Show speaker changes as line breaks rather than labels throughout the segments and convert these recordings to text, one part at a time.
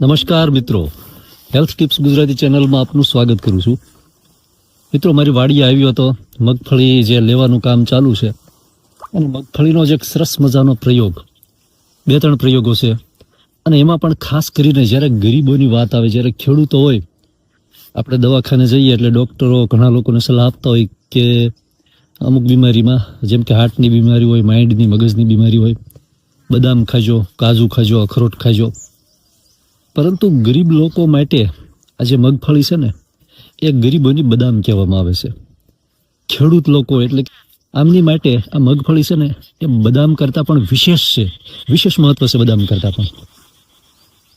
નમસ્કાર મિત્રો. Health tips Gujarati ચેનલમાં આપનું સ્વાગત કરું છું. મિત્રો, મારી વાડીએ આવ્યો હતો. મગફળી જે લેવાનું કામ ચાલુ છે. અને મગફળીનો જે એક સરસ મજાનો પ્રયોગ. બે ત્રણ પ્રયોગો છે. અને એમાં પણ ખાસ કરીને જ્યારે ગરીબોની વાત આવે, જ્યારે ખેડૂતો હોય, આપણે દવાખાને જઈએ એટલે ડૉક્ટરો ઘણા લોકોને સલાહ આપતા હોય કે અમુક બીમારીમાં, જેમ કે હાર્ટની બીમારી હોય, માઇન્ડની, મગજની બીમારી હોય, બદામ ખાજો, કાજુ ખાજો, અખરોટ ખાજો. પરંતુ ગરીબ લોકો માટે આ જે મગફળી છે ને, એ ગરીબોની બદામ કહેવામાં આવે છે. ખેડૂત લોકો એટલે આમની માટે આ મગફળી છે ને, એ બદામ કરતાં પણ વિશેષ છે. વિશેષ મહત્વ છે બદામ કરતાં પણ.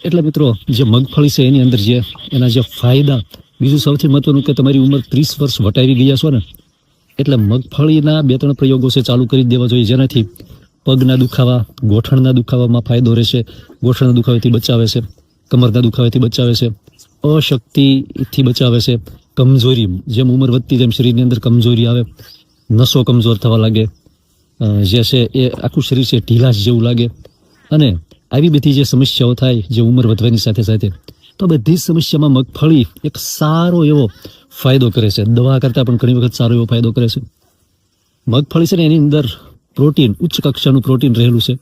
એટલે મિત્રો, જે મગફળી છે એની અંદર જે, એના જે ફાયદા, બીજું સૌથી મહત્વનું કે તમારી ઉંમર ત્રીસ વર્ષ વટાવી ગયા છો ને, એટલે મગફળીના બે ત્રણ પ્રયોગો છે ચાલુ કરી દેવા જોઈએ. જેનાથી પગના દુખાવા, ગોઠણના દુખાવામાં ફાયદો રહેશે, ગોઠણના દુખાવાથી બચાવે છે. કમરના દુખાવાથી બચાવે છે. અશક્તિથી બચાવે છે. કમજોરી, જેમ ઉંમર વધતી જેમ શરીરની અંદર કમજોરી આવે. નસો કમજોર થવા લાગે. જે છે એ આખું શરીર છે ઢીલાશ જેવું લાગે. અને આવી બધી જે સમસ્યાઓ થાય, જે ઉંમર વધવાની સાથે સાથે, તો બધી સમસ્યામાં મગફળી એક સારો એવો ફાયદો કરે છે. દવા કરતાં પણ ઘણી વખત સારો એવો ફાયદો કરે છે. મગફળી છે ને એની અંદર પ્રોટીન, ઉચ્ચ કક્ષાનું પ્રોટીન રહેલું છે.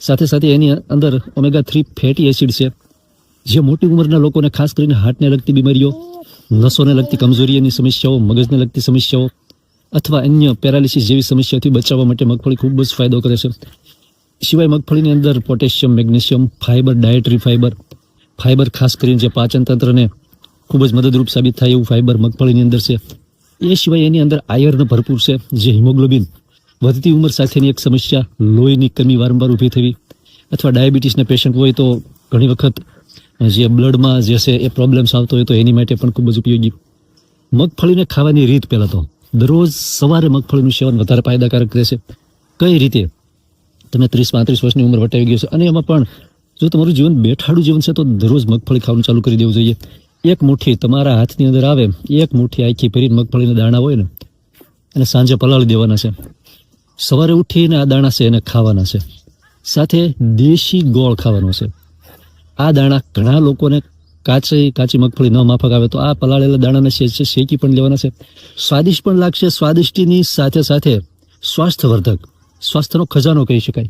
સાથે સાથે એની અંદર ઓમેગા થ્રી ફેટી એસિડ છે. જે મોટી ઉંમરના લોકોને ખાસ કરીને હાર્ટને લગતી બીમારીઓ, નસોને લગતી કમજોરીની સમસ્યાઓ, મગજને લગતી સમસ્યાઓ અથવા અન્ય પેરાલિસિસ જેવી સમસ્યાઓથી બચાવવા માટે મગફળી ખૂબ જ ફાયદો કરે છે. સિવાય મગફળીની અંદર potassium, magnesium, fibre, dietary fibre fibre ખાસ કરીને જે પાચન તંત્રને ખૂબ જ મદદરૂપ સાબિત થાય એવું ફાઇબર મગફળીની અંદર છે. એ સિવાય એની અંદર આયર્ન ભરપૂર છે, જે હિમોગ્લોબિન વધતી ઉંમર સાથેની એક સમસ્યા, લોહીની કમી વારંવાર ઊભી થવી અથવા ડાયાબિટીસના પેશન્ટ હોય તો ઘણી વખત જે બ્લડમાં જે છે એ પ્રોબ્લેમ્સ આવતો હોય તો એની માટે પણ ખૂબ જ ઉપયોગી. મગફળીને ખાવાની રીત પહેલાં તો, દરરોજ સવારે મગફળીનું સેવન વધારે ફાયદાકારક રહેશે. કઈ રીતે? તમે ત્રીસ, પાંત્રીસ વર્ષની ઉંમર વટાવી ગયો છે અને એમાં પણ જો તમારું જીવન બેઠાડું જીવન છે તો દરરોજ મગફળી ખાવાનું ચાલુ કરી દેવું જોઈએ. એક મુઠ્ઠી તમારા હાથની અંદર આવે, એક મુઠ્ઠી આખી ભરીને મગફળીના દાણા હોય ને અને સાંજે પલાળી દેવાના છે. સવારે ઉઠીને આ દાણા છે એને ખાવાના છે. સાથે દેશી ગોળ ખાવાનો છે. આ દાણા ઘણા લોકોને કાચી કાચી મગફળી ન માફક આવે તો આ પલાળેલા દાણાને શેકી પણ લેવાના છે. સ્વાદિષ્ટ પણ લાગશે, સ્વાદિષ્ટીની સાથે સાથે સ્વાસ્થ્યવર્ધક, સ્વાસ્થ્યનો ખજાનો કહી શકાય.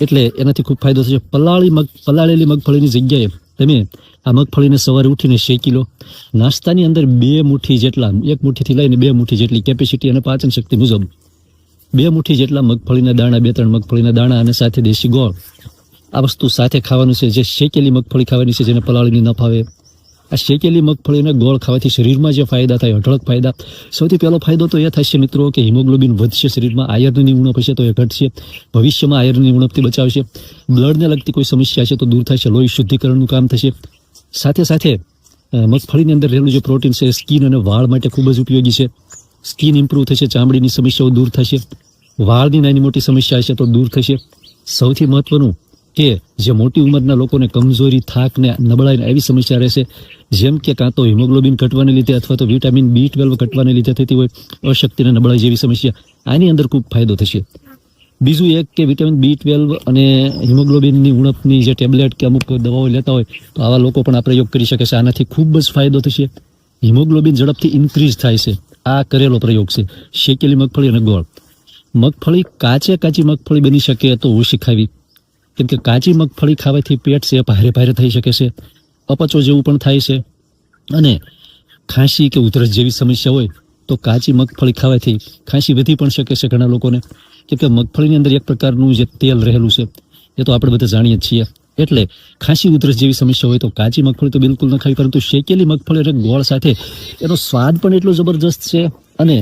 એટલે એનાથી ખૂબ ફાયદો થશે. પલાળી મગ, પલાળેલી મગફળીની જગ્યાએ તમે આ મગફળીને સવારે ઉઠીને શેકી લો. નાસ્તાની અંદર બે મુઠ્ઠી જેટલા, એક મુઠ્ઠીથી લઈને બે મુઠ્ઠી જેટલી કેપેસિટી અને પાચન શક્તિ મુજબ બે મુઠ્ઠી જેટલા મગફળીના દાણા, બે, ત્રણ મગફળીના દાણા અને સાથે દેશી ગોળ આ વસ્તુ સાથે ખાવાનું છે, જે શેકેલી મગફળી ખાવાની છે, જેને પલાળીની ન ફાવે. આ શેકેલી મગફળીને ગોળ ખાવાથી શરીરમાં જે ફાયદા થાય, અઢળક ફાયદા. સૌથી પહેલો ફાયદો તો એ થશે મિત્રો કે હિમોગ્લોબિન વધશે શરીરમાં, આયર્નની ઉણપ હશે તો એ ઘટશે. ભવિષ્યમાં આયર્નની ઉણપથી બચાવશે. બ્લડને લગતી કોઈ સમસ્યા છે તો દૂર થશે લોહી શુદ્ધિકરણનું કામ થશે. સાથે સાથે મગફળીની અંદર રહેલું જે પ્રોટીન છે સ્કિન અને વાળ માટે ખૂબ જ ઉપયોગી છે. સ્કિન ઇમ્પ્રૂવ થશે, ચામડીની સમસ્યાઓ દૂર થશે. વાળની નાની મોટી સમસ્યા હશે તો દૂર થશે. સૌથી મહત્વનું કે જે મોટી ઉંમરના લોકોને કમજોરી, થાક ને નબળાઈ એવી સમસ્યા રહેશે, જેમ કે કાં તો હિમોગ્લોબિન ઘટવાને લીધે અથવા તો વિટામિન બી ટ્વેલ્વ ઘટવાને લીધે થતી હોય, અશક્તિ અને નબળાઈ જેવી સમસ્યા, આની અંદર ખૂબ ફાયદો થશે. બીજું એક કે વિટામિન બી ટ્વેલ્વ અને હિમોગ્લોબિનની ઉણપની જે ટેબ્લેટ કે અમુક દવાઓ લેતા હોય, તો આવા લોકો પણ આ પ્રયોગ કરી શકે છે. આનાથી ખૂબ જ ફાયદો થશે. હિમોગ્લોબિન ઝડપથી ઇન્ક્રીઝ થાય છે. આ કરેલો પ્રયોગ છે. શેકેલી મગફળી અને ગોળ. મગફળી કાચે કાચી મગફળી બની શકે તો ઓછી ખાવી. કેમ કે કાચી મગફળી ખાવાથી પેટ છે ભારે ભારે થઈ શકે છે, અપચો જેવું પણ થાય છે. અને ખાંસી કે ઉધરસ જેવી સમસ્યા હોય તો કાચી મગફળી ખાવાથી ખાંસી વધી પણ શકે છે ઘણા લોકોને. કેમ કે મગફળીની અંદર એક પ્રકારનું જે તેલ રહેલું છે, એ તો આપણે બધા જાણીએ છીએ. એટલે ખાંસી ઉધરસ જેવી સમસ્યા હોય તો કાચી મગફળી તો બિલકુલ ન ખાવી, પરંતુ શેકેલી મગફળી અને ગોળ સાથે એનો સ્વાદ પણ એટલો જબરજસ્ત છે અને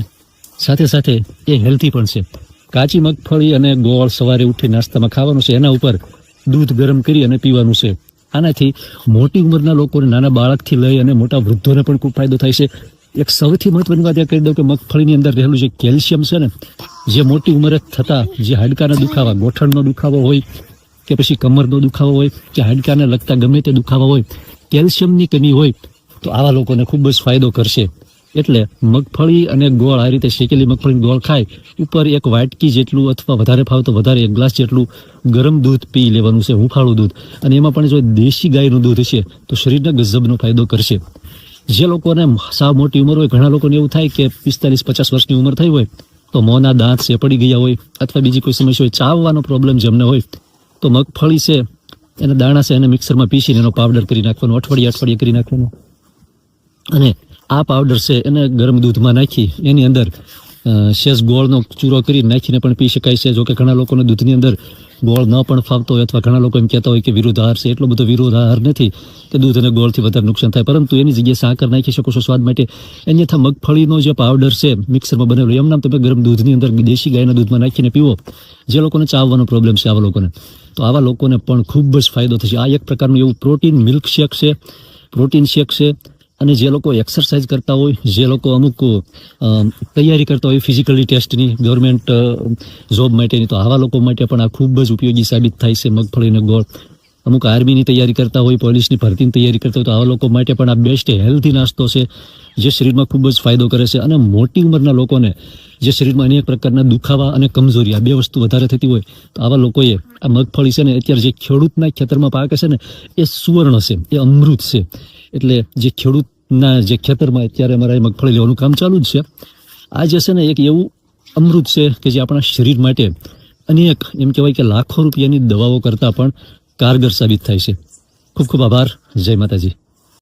સાથે સાથે એ હેલ્ધી પણ છે. કાચી મગફળી અને ગોળ સવારે ઉઠી નાસ્તામાં ખાવાનું છે. એના ઉપર દૂધ ગરમ કરી અને પીવાનું છે. આનાથી મોટી ઉંમરના લોકોને નાના બાળકથી લઈ અને મોટા વૃદ્ધોને પણ ખૂબ ફાયદો થાય છે. એક સૌથી મહત્વની વાત એ કહી દઉં કે મગફળીની અંદર રહેલું જે કેલ્શિયમ છે ને, જે મોટી ઉંમરે થતા, જે હાડકાના દુખાવા, ગોઠણનો દુખાવો હોય કે પછી કમરનો દુખાવો હોય કે હાડકાને લગતા ગમે તે દુખાવા હોય, કેલ્શિયમની કમી હોય, તો આવા લોકોને ખૂબ જ ફાયદો કરશે. એટલે મગફળી અને ગોળ આ રીતે શેકેલી મગફળી ગોળ ખાય, ઉપર એક વાટકી જેટલું અથવા વધારે ફાવતો વધારે એક ગ્લાસ જેટલું ગરમ દૂધ પી લેવાનું છે, હુંફાળું દૂધ. અને એમાં પણ જો દેશી ગાયનું દૂધ છે તો શરીરને ગજબનો ફાયદો કરશે. જે લોકોને સાવ મોટી ઉંમર હોય, ઘણા લોકોને એવું થાય કે પિસ્તાલીસ પચાસ વર્ષની ઉંમર થઈ હોય, તો મોંના દાંત છે, પડી ગયા હોય, અથવા બીજી કોઈ સમસ્યા હોય, ચાવવાનો પ્રોબ્લેમ જેમને હોય, તો મગફળી છે, એના દાણા છે, એને મિક્સરમાં પીસીને એનો પાવડર કરી નાખવાનો, અઠવાડિયે અઠવાડિયે કરી નાખવાનો. અને આ પાવડર છે એને ગરમ દૂધમાં નાખી, એની અંદર શેષ ગોળનો ચૂરો કરી નાખીને પણ પી શકાય છે. જો કે ઘણા લોકોને દૂધની અંદર ગોળ ન પણ ફાવતો હોય અથવા ઘણા લોકો એમ કહેતા હોય કે વિરોધ આહાર છે. એટલો બધો વિરોધ આહાર નથી કે દૂધ અને ગોળથી વધારે નુકસાન થાય. પરંતુ એની જગ્યાએ સાકર નાખી શકો છો સ્વાદ માટે. અન્યથા મગફળીનો જે પાવડર છે મિક્સરમાં બનેલો, એમ નામ તમે ગરમ દૂધની અંદર દેશી ગાયના દૂધમાં નાખીને પીવો. જે લોકોને ચાવવાનો પ્રોબ્લેમ છે આવા લોકોને. તો આવા લોકોને પણ ખૂબ જ ફાયદો થશે. આ એક પ્રકારનું એવું પ્રોટીન મિલ્ક શેક છે. પ્રોટીન શેક છે. અને જે લોકો એક્સરસાઇઝ કરતા હોય, જે લોકો અમુક તૈયારી કરતા હોય ફિઝિકલી ટેસ્ટની ગવર્મેન્ટ જોબ માટેની, તો આવા લોકો માટે પણ આ ખૂબ જ ઉપયોગી સાબિત થાય છે મગફળીનો ગોળ. અમુક આર્મીની તૈયારી કરતા હોય, પોલીસની ભરતીની તૈયારી કરતા હોય, તો આવા લોકો માટે પણ આ બેસ્ટ હેલ્ધી નાસ્તો છે, જે શરીરમાં ખૂબ જ ફાયદો કરે છે. અને મોટી ઉંમરના લોકોને જે શરીરમાં અનેક પ્રકારના દુખાવા અને કમજોરી આ બે વસ્તુ વધારે થતી હોય, તો આવા લોકોએ આ મગફળી છે ને, અત્યારે જે ખેડૂતના ખેતરમાં પાકે છે ને, એ સુવર્ણ છે, એ અમૃત છે. એટલે જે ખેડૂતના જે ખેતરમાં અત્યારે અમારે મગફળી લેવાનું કામ ચાલુ જ છે. આ જે છે ને, એક એવું અમૃત છે કે જે આપણા શરીર માટે અનેક એમ કહેવાય કે લાખો રૂપિયાની દવાઓ કરતાં પણ કારગર સાબિત થાય છે. ખૂબ ખૂબ આભાર. જય માતાજી.